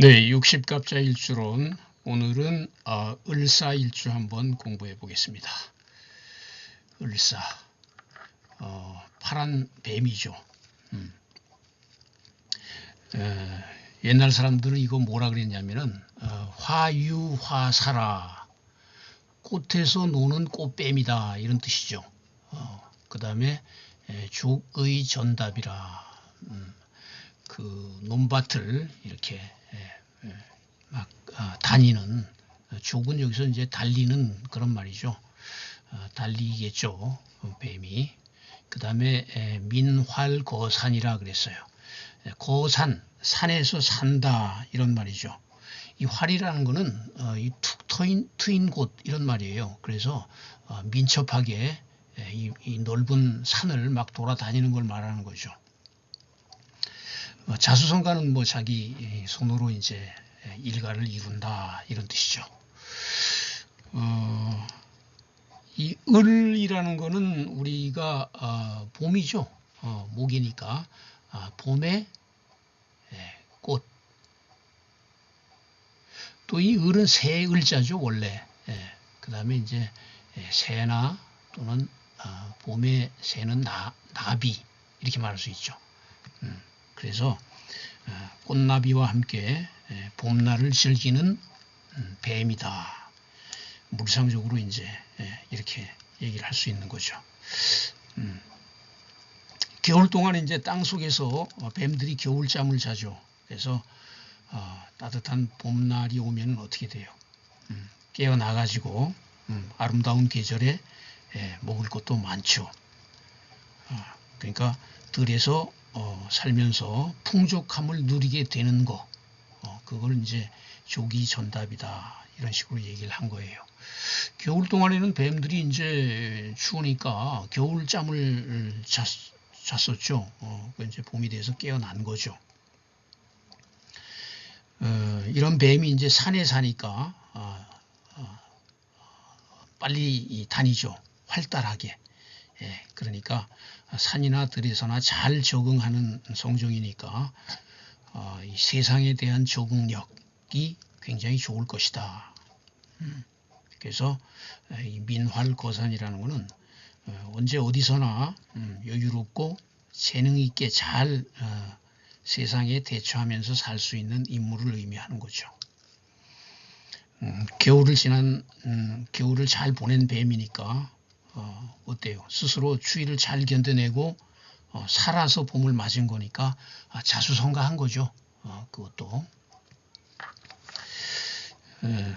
네, 60갑자 일주론 오늘은 어, 을사일주 한번 공부해 보겠습니다. 을사 어, 파란 뱀이죠. 음. 에, 옛날 사람들은 이거 뭐라 그랬냐면은 어, 화유화사라 꽃에서 노는 꽃뱀이다 이런 뜻이죠. 어, 그 다음에 족의 전답이라 음, 그 논밭을 이렇게 예, 예, 막 아, 다니는 족은 여기서 이제 달리는 그런 말이죠. 아, 달리겠죠. 어, 뱀이. 그 다음에 민활거산이라 그랬어요. 예, 거산, 산에서 산다 이런 말이죠. 이 활이라는 거는 어, 이툭 트인, 트인 곳 이런 말이에요. 그래서 어, 민첩하게 이, 이 넓은 산을 막 돌아다니는 걸 말하는 거죠. 어, 자수성가는 뭐 자기 손으로 이제 일가를 이룬다 이런 뜻이죠. 어, 이 을이라는 거는 우리가 어, 봄이죠. 어, 목이니까 아, 봄의 예, 꽃. 또 이 을은 새 을자죠 원래. 예, 그 다음에 이제 예, 새나 또는 어, 봄의 새는 나, 나비 이렇게 말할 수 있죠. 음. 그래서 어, 꽃나비와 함께 봄날을 즐기는 음, 뱀이다. 물상적으로 이제 이렇게 얘기를 할 수 있는 거죠. 음. 겨울 동안 이제 땅 속에서 어, 뱀들이 겨울잠을 자죠. 그래서 어, 따뜻한 봄날이 오면 어떻게 돼요? 음, 깨어나 가지고 아름다운 계절에 먹을 것도 많죠. 그러니까 들에서 어, 살면서 풍족함을 누리게 되는 거, 어, 그걸 이제 조기 전답이다 이런 식으로 얘기를 한 거예요. 겨울 동안에는 뱀들이 이제 추우니까 겨울잠을 잤, 잤었죠. 어, 그 이제 봄이 돼서 깨어난 거죠. 어, 이런 뱀이 이제 산에 사니까 어, 어, 빨리 다니죠. 활달하게. 예, 그러니까 산이나 들에서나 잘 적응하는 성종이니까 어, 이 세상에 대한 적응력이 굉장히 좋을 것이다. 음, 그래서 이 민활거산이라는 것은 어, 언제 어디서나 음, 여유롭고 재능 있게 잘 어, 세상에 대처하면서 살 수 있는 인물을 의미하는 거죠. 음, 겨울을 지난 음, 겨울을 잘 보낸 뱀이니까 어, 어때요? 스스로 추위를 잘 견뎌내고 어, 살아서 봄을 맞은 거니까 아, 자수성가한 거죠. 어, 그것도 에,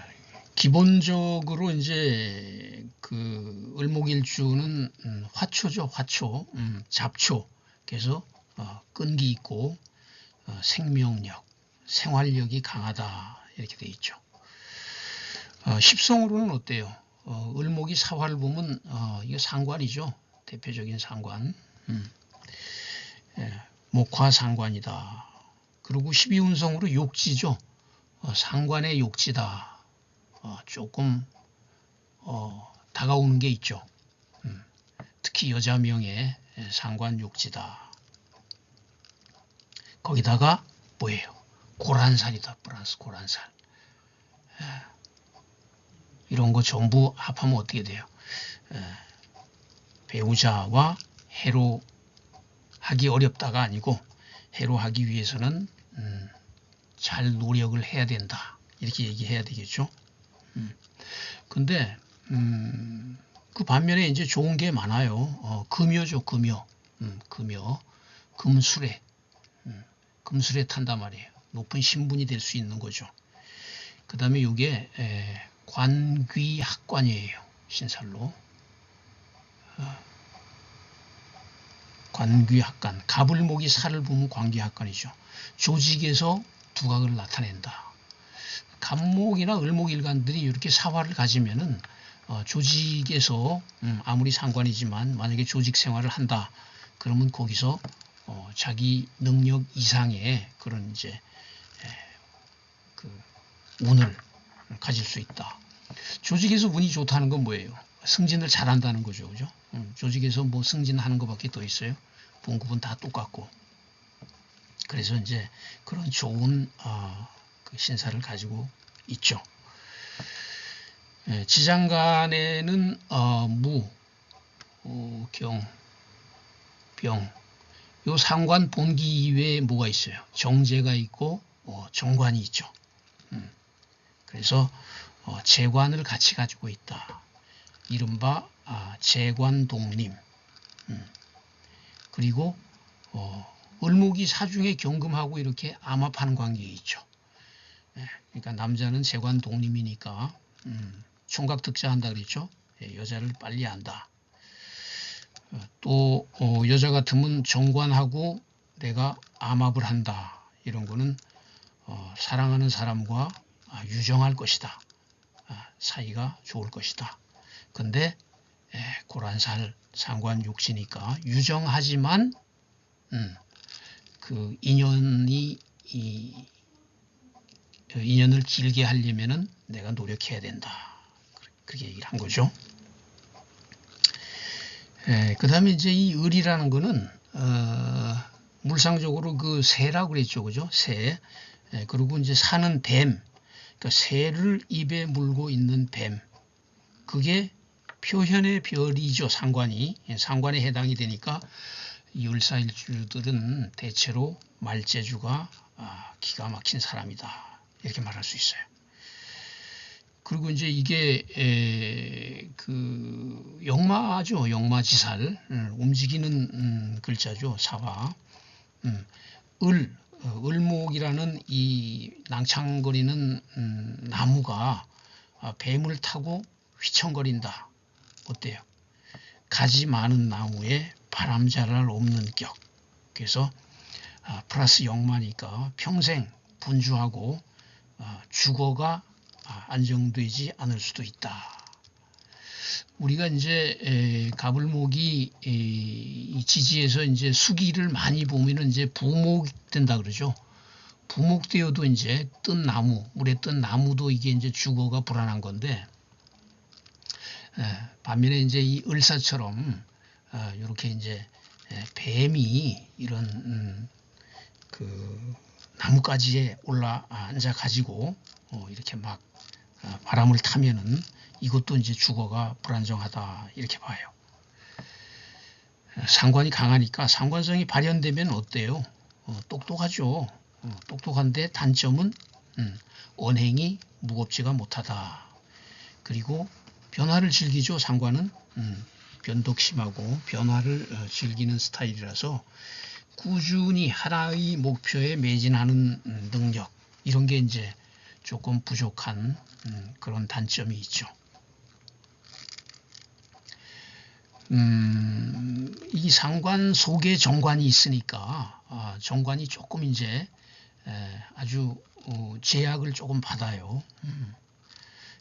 기본적으로 이제 그 을목일주는 음, 화초죠, 화초, 음, 잡초. 그래서 어, 끈기 있고 어, 생명력, 생활력이 강하다 이렇게 돼 있죠. 어, 십성으로는 어때요? 어, 을목이 사화를 보면 어, 이게 상관이죠. 대표적인 상관. 음. 예, 목화 상관이다. 그리고 12운성으로 욕지죠. 어, 상관의 욕지다. 어, 조금 어, 다가오는 게 있죠. 음. 특히 여자 명예 상관 욕지다. 거기다가 뭐예요? 고란살이다. 플러스 고란살. 예. 이런 거 전부 합하면 어떻게 돼요? 배우자와 해로 하기 어렵다가 아니고 해로 하기 위해서는 음, 잘 노력을 해야 된다. 이렇게 얘기해야 되겠죠. 음. 근데 음, 그 반면에 이제 좋은 게 많아요. 어, 금요죠, 금요. 음, 금요. 금술에. 음, 금술에 탄단 말이에요. 높은 신분이 될 수 있는 거죠. 그 다음에 이게 관귀학관이에요. 신살로. 어. 관귀학관. 가불목이 살을 보면 관귀학관이죠. 조직에서 두각을 나타낸다. 갑목이나 을목일관들이 이렇게 사화를 가지면은 어, 조직에서 음, 아무리 상관이지만 만약에 조직 생활을 한다 그러면 거기서 어, 자기 능력 이상의 그런 이제 에, 그 운을 가질 수 있다. 조직에서 운이 좋다는 건 뭐예요? 승진을 잘한다는 거죠. 그죠? 음, 조직에서 뭐 승진하는 것밖에 더 있어요. 봉급은 다 똑같고. 그래서 이제 그런 좋은 어, 그 신사를 가지고 있죠. 예, 지장간에는 어, 무, 어, 경, 병, 요 상관 본기 이외에 뭐가 있어요? 정제가 있고 어, 정관이 있죠. 음, 그래서 어, 재관을 같이 가지고 있다. 이른바 아, 재관독림. 음, 그리고 어, 을목이 사중에 경금하고 이렇게 암합하는 관계에 있죠. 예, 그러니까 남자는 재관독림이니까 음, 총각 득자한다 그랬죠. 예, 여자를 빨리 안다. 어, 또 어, 여자 같으면 정관하고 내가 암합을 한다. 이런 거는 어, 사랑하는 사람과 아, 유정할 것이다. 아, 사이가 좋을 것이다. 근데 예, 고란살 상관 육지니까 유정하지만 음, 그 인연이 이, 인연을 길게 하려면은 내가 노력해야 된다. 그렇게 얘기를 한 거죠. 예, 그 다음에 이제 이 을이라는 거는, 어, 물상적으로 그 새라고 그랬죠. 그죠? 새. 예, 그리고 이제 사는 뱀. 그러니까 새를 입에 물고 있는 뱀. 그게 표현의 별이죠. 상관이. 예, 상관에 해당이 되니까 이 을사일주들은 대체로 말재주가 아, 기가 막힌 사람이다. 이렇게 말할 수 있어요. 그리고 이제 이게 에, 그 영마죠, 영마지살 음, 움직이는 음, 글자죠, 사화. 음, 을 어, 을목이라는 이 낭창거리는 음, 나무가 아, 뱀을 타고 휘청거린다. 어때요? 가지 많은 나무에 바람 자랄 없는 격. 그래서 아, 플러스 영마니까 평생 분주하고 아, 주거가 아, 안정되지 않을 수도 있다. 우리가 이제 가불목이 이 지지에서 이제 수기를 많이 보면은 이제 부목 된다 그러죠. 부목되어도 이제 뜬 나무, 물에 뜬 나무도 이게 이제 주거가 불안한 건데 반면에 이제 이 을사처럼 이렇게 이제 뱀이 이런 음, 그 나뭇가지에 올라 앉아 가지고 어, 이렇게 막 어, 바람을 타면은 이것도 이제 주거가 불안정하다 이렇게 봐요. 상관이 강하니까 상관성이 발현되면 어때요? 어, 똑똑하죠. 어, 똑똑한데 단점은 음, 언행이 무겁지가 못하다. 그리고 변화를 즐기죠. 상관은 음, 변덕심하고 변화를 어, 즐기는 스타일이라서 꾸준히 하나의 목표에 매진하는 음, 능력 이런 게 이제 조금 부족한 음, 그런 단점이 있죠. 음, 이 상관 속에 정관이 있으니까 아, 정관이 조금 이제 에, 아주 어, 제약을 조금 받아요. 음.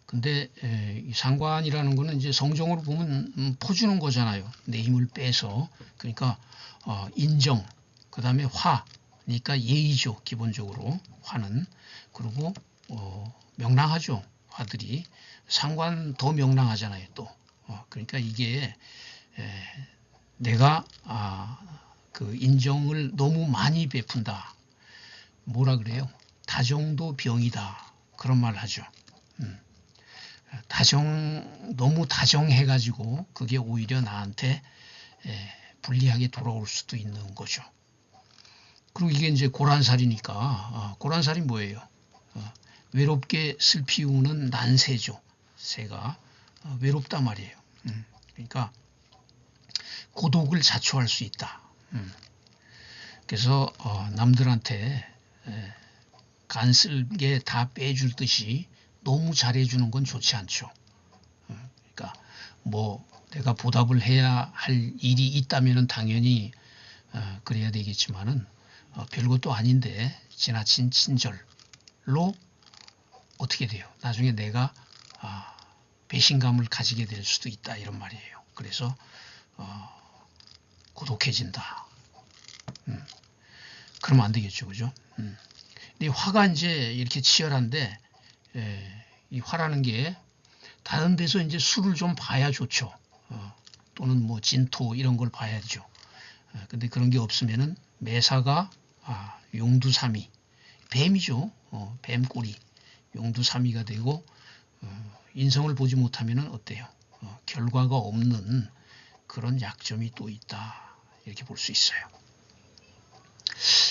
근데 에, 이 상관이라는 거는 이제 성정으로 보면 음, 퍼주는 거잖아요. 내 힘을 빼서 그러니까 어, 인정, 그 다음에 화, 그러니까 예의죠. 기본적으로 화는 그리고 어, 명랑하죠. 화들이 상관 더 명랑하잖아요. 또 어, 그러니까 이게 에, 내가 아, 그 인정을 너무 많이 베푼다. 뭐라 그래요? 다정도 병이다. 그런 말 하죠. 음. 다정 너무 다정해가지고 그게 오히려 나한테 에, 불리하게 돌아올 수도 있는 거죠. 그리고 이게 이제 고란살이니까 아, 고란살이 뭐예요? 어, 외롭게 슬피 우는 난새죠. 새가 어, 외롭다 말이에요. 음, 그러니까 고독을 자초할 수 있다. 음, 그래서 어, 남들한테 에, 간쓸게 다 빼줄 듯이 너무 잘해주는 건 좋지 않죠. 어, 그러니까 뭐 내가 보답을 해야 할 일이 있다면 당연히 어, 그래야 되겠지만은 어, 별것도 아닌데 지나친 친절로 어떻게 돼요? 나중에 내가 아, 배신감을 가지게 될 수도 있다 이런 말이에요. 그래서 어, 고독해진다. 음, 그러면 안 되겠죠, 그죠? 음. 근데 화가 이제 이렇게 치열한데 예, 이 화라는 게 다른 데서 이제 술을 좀 봐야 좋죠. 어, 또는 뭐 진토 이런 걸 봐야죠. 어, 근데 그런 게 없으면은 매사가 아, 용두삼이 뱀이죠. 어, 뱀꼬리. 용두삼이가 되고 어, 인성을 보지 못하면 어때요? 어, 결과가 없는 그런 약점이 또 있다. 이렇게 볼 수 있어요.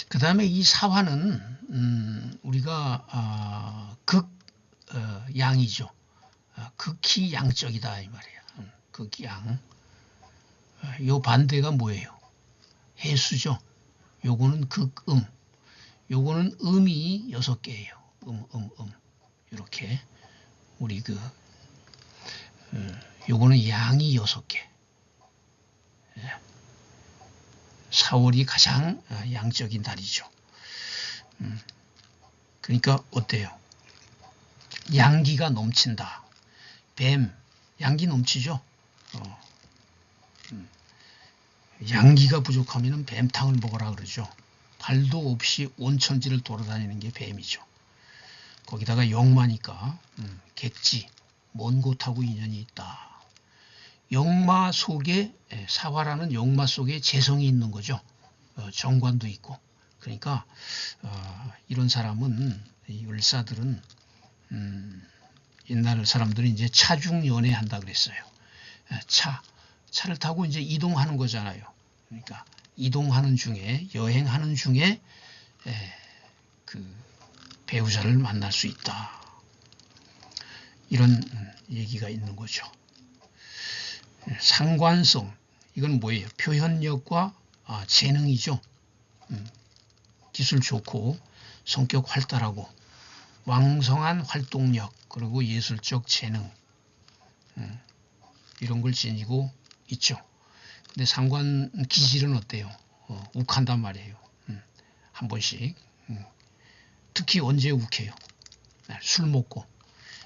그 다음에 이 사화는 음, 우리가 아, 극 어, 양이죠. 아, 극히 양적이다 이 말이야. 음, 극양. 아, 요 반대가 뭐예요? 해수죠. 요거는 극음. 요거는 음이 여섯 개예요. 음, 음, 음. 이렇게 우리 그 어, 요거는 양이 여섯 개. 4월이 가장 어, 양적인 달이죠. 음, 그러니까 어때요? 양기가 넘친다. 뱀, 양기 넘치죠? 어, 음, 양기가 부족하면 뱀탕을 먹어라 그러죠. 발도 없이 온천지를 돌아다니는 게 뱀이죠. 거기다가 영마니까 음, 객지, 먼 곳하고 인연이 있다. 영마 속에 예, 사화라는 영마 속에 재성이 있는 거죠. 어, 정관도 있고. 그러니까 어, 이런 사람은 이 을사들은 음, 옛날 사람들은 이제 차중 연애한다 그랬어요. 예, 차 차를 타고 이제 이동하는 거잖아요. 그러니까 이동하는 중에 여행하는 중에 예, 그 배우자를 만날 수 있다. 이런 음, 얘기가 있는 거죠. 상관성 이건 뭐예요? 표현력과 아, 재능이죠. 음, 기술 좋고 성격 활달하고 왕성한 활동력 그리고 예술적 재능 음, 이런 걸 지니고 있죠. 근데 상관 기질은 어때요? 어, 욱한단 말이에요. 음, 한 번씩 음, 특히 언제 욱해요? 네, 술 먹고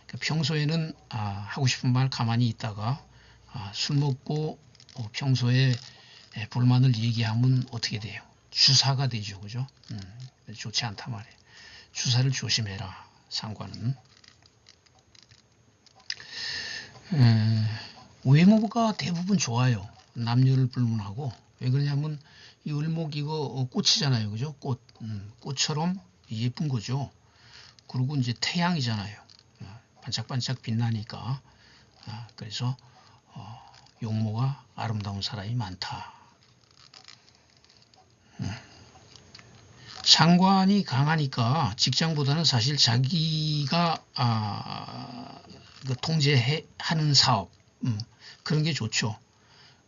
그러니까 평소에는 아, 하고 싶은 말 가만히 있다가 아, 술 먹고 어, 평소에 예, 불만을 얘기하면 어떻게 돼요? 주사가 되죠, 그죠? 음, 좋지 않단 말이에요. 주사를 조심해라, 상관은. 음, 외모가 대부분 좋아요. 남녀를 불문하고. 왜 그러냐면, 이 을목 이거 어, 꽃이잖아요, 그죠? 꽃. 음, 꽃처럼 예쁜 거죠. 그리고 이제 태양이잖아요. 어, 반짝반짝 빛나니까. 아, 그래서 어, 용모가 아름다운 사람이 많다. 음. 상관이 강하니까 직장보다는 사실 자기가 아, 그 통제하는 사업 음, 그런 게 좋죠.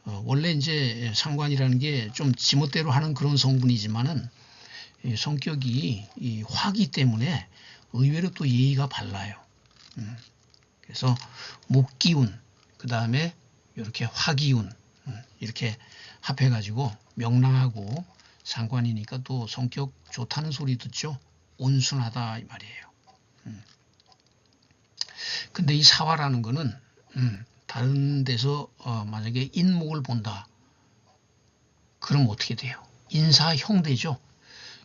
어, 원래 이제 상관이라는 게 좀 지멋대로 하는 그런 성분이지만은 성격이 이 화기 때문에 의외로 또 예의가 발라요. 음, 그래서 목기운 그 다음에 이렇게 화기운 음, 이렇게 합해가지고 명랑하고 상관이니까 또 성격 좋다는 소리 듣죠. 온순하다 이 말이에요. 음. 근데 이 사화라는 거는 음, 다른 데서 어, 만약에 인목을 본다. 그럼 어떻게 돼요? 인사형되죠.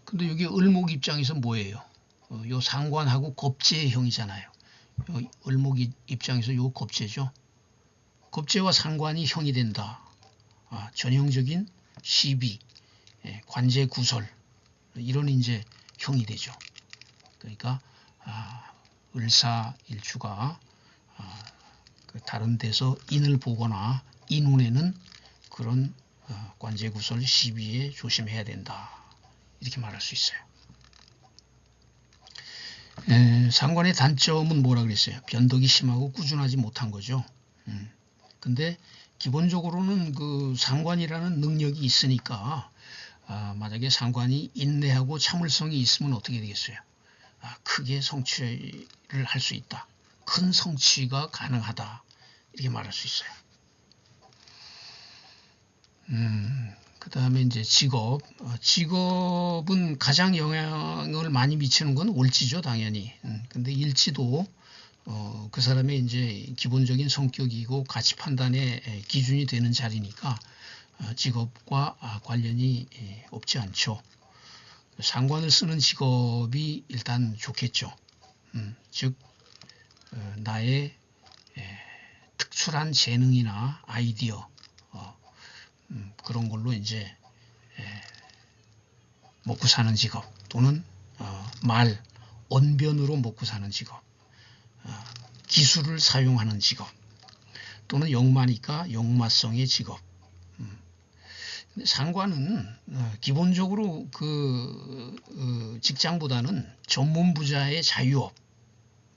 근데 여기 을목 입장에서 뭐예요? 어, 요 상관하고 겁제형이잖아요. 을목 입장에서 요 겁제죠. 겁제와 상관이 형이 된다. 아, 전형적인 시비, 예, 관제 구설 이런 이제 형이 되죠. 그러니까 아, 을사일주가 아, 그 다른 데서 인을 보거나 인운에는 그런 어, 관제 구설 시비에 조심해야 된다. 이렇게 말할 수 있어요. 에, 상관의 단점은 뭐라 그랬어요? 변덕이 심하고 꾸준하지 못한 거죠. 음. 근데 기본적으로는 그 상관이라는 능력이 있으니까 아, 만약에 상관이 인내하고 참을성이 있으면 어떻게 되겠어요? 아, 크게 성취를 할 수 있다. 큰 성취가 가능하다. 이렇게 말할 수 있어요. 음, 그 다음에 이제 직업. 어, 직업은 가장 영향을 많이 미치는 건 올지죠, 당연히. 음, 근데 일지도 어, 그 사람의 이제 기본적인 성격이고 가치 판단의 기준이 되는 자리니까 어, 직업과 아, 관련이 없지 않죠. 상관을 쓰는 직업이 일단 좋겠죠. 음, 즉 어, 나의 에, 특출한 재능이나 아이디어 어, 음, 그런 걸로 이제 에, 먹고 사는 직업 또는 어, 말, 언변으로 먹고 사는 직업, 어, 기술을 사용하는 직업, 또는 역마니까 역마성의 직업. 음. 상관은 어, 기본적으로 그 어, 직장보다는 전문 부자의 자유업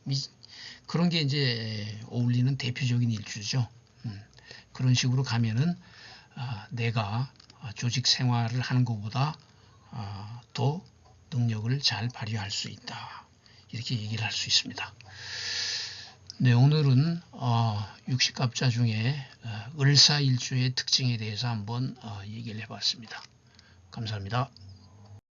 이- 그런 게 이제 어울리는 대표적인 일주죠. 음. 그런 식으로 가면은 아, 내가 아, 조직 생활을 하는 것보다 아, 더 능력을 잘 발휘할 수 있다. 이렇게 얘기를 할 수 있습니다. 네, 오늘은 어, 육식갑자 중에 어, 을사일주의 특징에 대해서 한번 어, 얘기를 해봤습니다. 감사합니다.